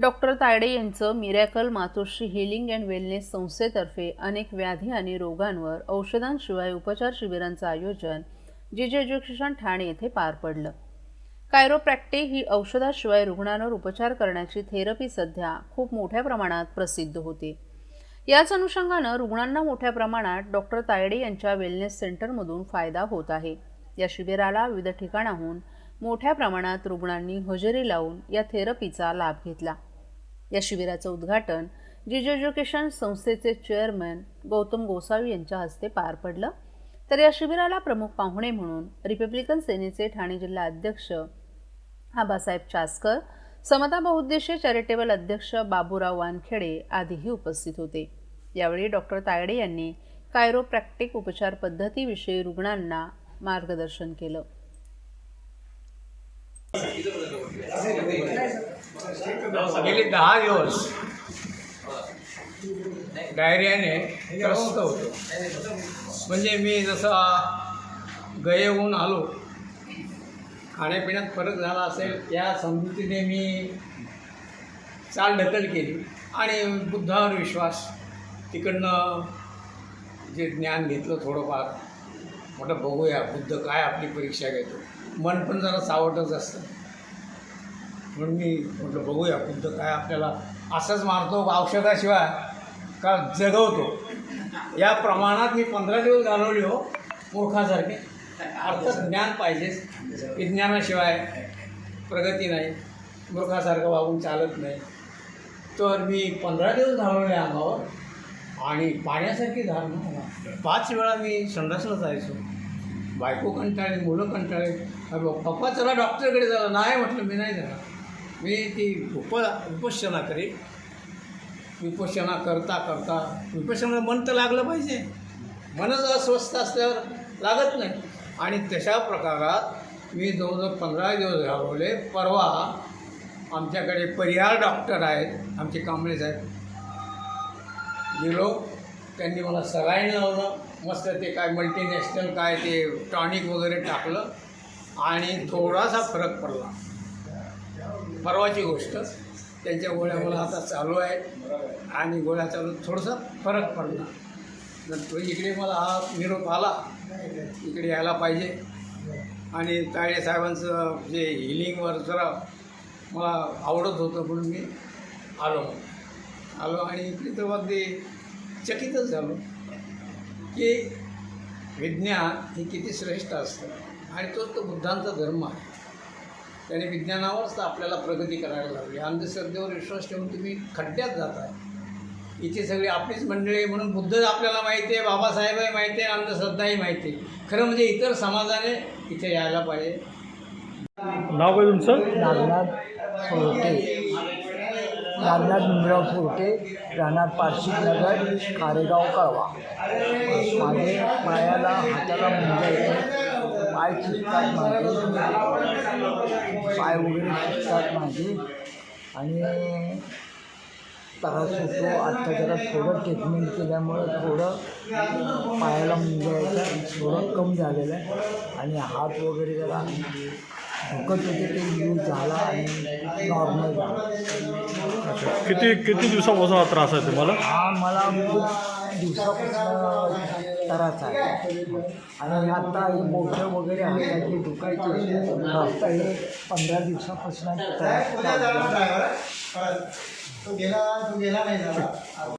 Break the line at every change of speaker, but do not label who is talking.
Doctor Tayade यांचं miracle Matoshri healing and wellness संस्थेतर्फे अनेक व्याधी आणि रोगांवर औषधांशिवाय उपचार शिबिरांचं आयोजन जे जे एज्युकेशन ठाणे येथे पार पडलं. कायरोप्रॅक्टे ही औषधाशिवाय रुग्णांवर उपचार करण्याची थेरपी सध्या खूप मोठ्या प्रमाणात प्रसिद्ध होते. याच अनुषंगानं रुग्णांना मोठ्या प्रमाणात डॉक्टर तायडे यांच्या वेलनेस सेंटरमधून फायदा होत आहे. या शिबिराला विविध ठिकाणाहून मोठ्या प्रमाणात रुग्णांनी हजेरी लावून या थेरपीचा लाभ घेतला. या शिबिराचं उद्घाटन जिजू एज्युकेशन संस्थेचे चेअरमन गौतम गोसावी यांच्या हस्ते पार पडलं. तर या शिबिराला प्रमुख पाहुणे म्हणून रिपब्लिकन सेनेचे ठाणे जिल्हा अध्यक्ष आबासाहेब चासकर समता बहुउद्देशीय चॅरिटेबल अध्यक्ष बाबूराव वानखेडे आदीही उपस्थित होते. यावेळी डॉक्टर तायडे यांनी कायरोप्रॅक्टिक उपचार पद्धतीविषयी रुग्णांना मार्गदर्शन केलं.
गेले दहा दिवस. डायरियाने त्रस्त होतो. म्हणजे मी जसा गयहून आलो खाण्यापिण्यात फरक झाला असेल या समजुतीने मी चाल ढकल केली. आणि बुद्धावर विश्वास तिकडनं जे ज्ञान घेतलं थोडंफार म्हटलं बघूया बुद्ध काय आपली परीक्षा घेतो. मन पण जरा सावटच असतं. म्हणून मी म्हटलं बघूया बुद्ध काय आपल्याला असंच मारतो औषधाशिवाय का जगवतो. या प्रमाणात मी पंधरा दिवस घालवले हो मूर्खासारखे. अर्थात ज्ञान पाहिजेच विज्ञानाशिवाय प्रगती नाही. मूर्खासारखं वागून चालत नाही. तर मी पंधरा दिवस घालवले अंगावर आणि पाण्यासारखी धारणा पाच वेळा मी संडासला जायचो. बायको कंटाळली मुलं कंटाळे अरे पप्पा चला डॉक्टरकडे झाला. नाही म्हटलं मी नाही जाणार मी ती उप उपोषणा करेन उपोषणा करता करता विपश्यना मन तर लागलं पाहिजे. मनच अस्वस्थ असल्यावर लागत नाही. आणि तशा प्रकारात मी जवळजवळ पंधरा दिवस घालवले. परवा आमच्याकडे परिहार डॉक्टर आहेत आमचे कांबळे साहेब गेलो त्यांनी मला सलाईन लावलं. मस्त ते काय मल्टीनॅशनल काय ते टॉनिक वगैरे टाकलं. आणि थोडासा फरक पडला. परवाची गोष्ट. त्यांच्या गोळ्या मला आता चालू आहेत. आणि गोळ्या चालू थोडासा फरक पडला. नंतर इकडे मला हा निरोप आला. इकडे यायला पाहिजे. आणि तायडे साहेबांचं जे हिलिंगवर जरा मला आवडत होतं म्हणून मी आलो. आलो आणि इकडे तर अगदी चकितच झालो की विज्ञान हे किती श्रेष्ठ असतं आणि तोच तो बुद्धांचा धर्म आहे. त्याने विज्ञानावरच तर आपल्याला प्रगती करायला लागली अंधश्रद्धेवर विश्वास ठेवून तुम्ही खड्ड्यात जाताय इथे सगळी आपलीच मंडळी आहे म्हणून बुद्ध आपल्याला माहिती आहे बाबासाहेबही माहिती आहे अंधश्रद्धाही माहिती आहे. खरं म्हणजे इतर समाजाने इथे यायला पाहिजे.
नाव काय तुमचं?
नागनाथ सोरटे नागनाथ भीमराव सोरटे राहणार पारशिक नगर कारेगाव कळवा. माझे पायाला हाताला मुंग्या येते. पाय सुटतात माझे पाय वगैरे सुटतात माझे आणि त्रास होतो. आत्ता जरा थोडं ट्रीटमेंट केल्यामुळं थोडं पायाला मुंग्या यायच्या थोडं कमी झालेलं आहे. आणि हात वगैरे जरा दुखत होते ते यूज झाला आणि नॉर्मल झाला
किती किती दिवसापासून हा त्रास आहे तुम्हाला?
हा मला खूप दिवसापासून त्रास आहे. आणि आता हे बोटं वगैरे हाताचे दुखायचे आता हे पंधरा दिवसापासून त्रास चालू आहे.
तो गेला तो गेला नाही झाला.